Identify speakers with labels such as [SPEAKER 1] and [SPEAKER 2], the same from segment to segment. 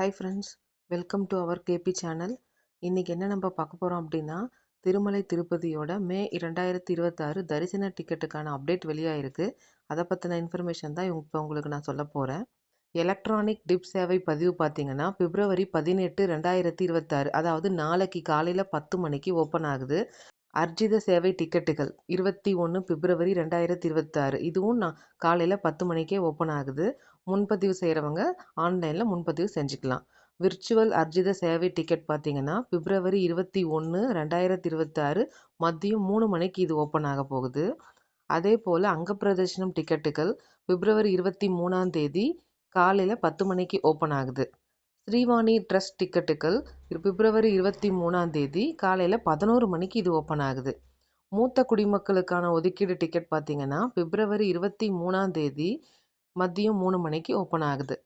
[SPEAKER 1] Hi friends welcome to our KB channel இன்றைக்கி என்ன நம்ம பார்க்க போகிறோம் அப்படின்னா திருமலை திருப்பதியோட மே இரண்டாயிரத்தி இருபத்தாறு தரிசன டிக்கெட்டுக்கான அப்டேட் வெளியாகிருக்கு அதை பற்றின இன்ஃபர்மேஷன் தான் இப்போ உங்களுக்கு நான் சொல்ல போகிறேன் எலக்ட்ரானிக் டிப் சேவை பதிவு பார்த்தீங்கன்னா பிப்ரவரி பதினெட்டு ரெண்டாயிரத்தி இருபத்தாறு அதாவது நாளைக்கு காலையில் பத்து மணிக்கு ஓப்பன் ஆகுது. அர்ஜித சேவை டிக்கெட்டுகள். இருபத்தி ஒன்று பிப்ரவரி ரெண்டாயிரத்தி இருபத்தாறு இதுவும் நான் காலையில் பத்து மணிக்கே ஓப்பன் ஆகுது. முன்பதிவு செய்கிறவங்க ஆன்லைனில் முன்பதிவு செஞ்சுக்கலாம். விர்ச்சுவல் அர்ஜித சேவை டிக்கெட் பார்த்தீங்கன்னா பிப்ரவரி இருபத்தி ஒன்று ரெண்டாயிரத்தி இருபத்தாறு மதியம் மூணு மணிக்கு இது ஓப்பன் ஆக போகுது. அதே போல் அங்கப்பிரதர்ஷனம் டிக்கெட்டுகள் பிப்ரவரி இருபத்தி மூணாம் தேதி காலையில் பத்து மணிக்கு ஓப்பன் ஆகுது. ஸ்ரீவாணி ட்ரஸ்ட் டிக்கெட்டுகள் பிப்ரவரி இருபத்தி மூணாம் தேதி காலையில் பதினோரு மணிக்கு இது ஓப்பன் ஆகுது. மூத்த குடிமக்களுக்கான ஒதுக்கீடு டிக்கெட் பார்த்தீங்கன்னா பிப்ரவரி இருபத்தி மூணாம் தேதி மதியம் மூணு மணிக்கு ஓப்பன் ஆகுது.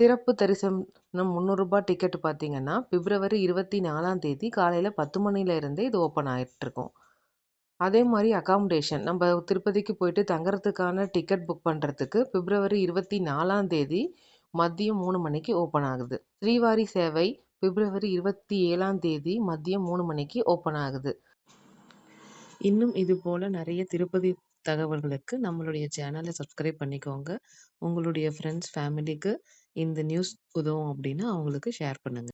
[SPEAKER 1] சிறப்பு தரிசனம் முந்நூறுரூபா டிக்கெட் பார்த்தீங்கன்னா பிப்ரவரி இருபத்தி நாலாம் தேதி காலையில் பத்து மணிலேருந்தே இது ஓப்பன் ஆகிட்டுருக்கும் அதே மாதிரி அகாமடேஷன் நம்ம திருப்பதிக்கு போயிட்டு தங்குறதுக்கான டிக்கெட் புக் பண்ணுறதுக்கு பிப்ரவரி இருபத்தி நாலாம் தேதி மதியம் மூணு மணிக்கு ஓப்பன் ஆகுது. ஸ்ரீவாரி சேவை பிப்ரவரி இருபத்தி ஏழாம் தேதி மதியம் மூணு மணிக்கு ஓப்பன் ஆகுது. இன்னும் இது போல் நிறைய திருப்பதி தகவல்களுக்கு நம்மளுடைய சேனலை சப்ஸ்கிரைப் பண்ணிக்கோங்க. உங்களுடைய ஃப்ரெண்ட்ஸ் ஃபேமிலிக்கு இந்த நியூஸ் உதவும் அப்படின்னா அவங்களுக்கு ஷேர் பண்ணுங்கள்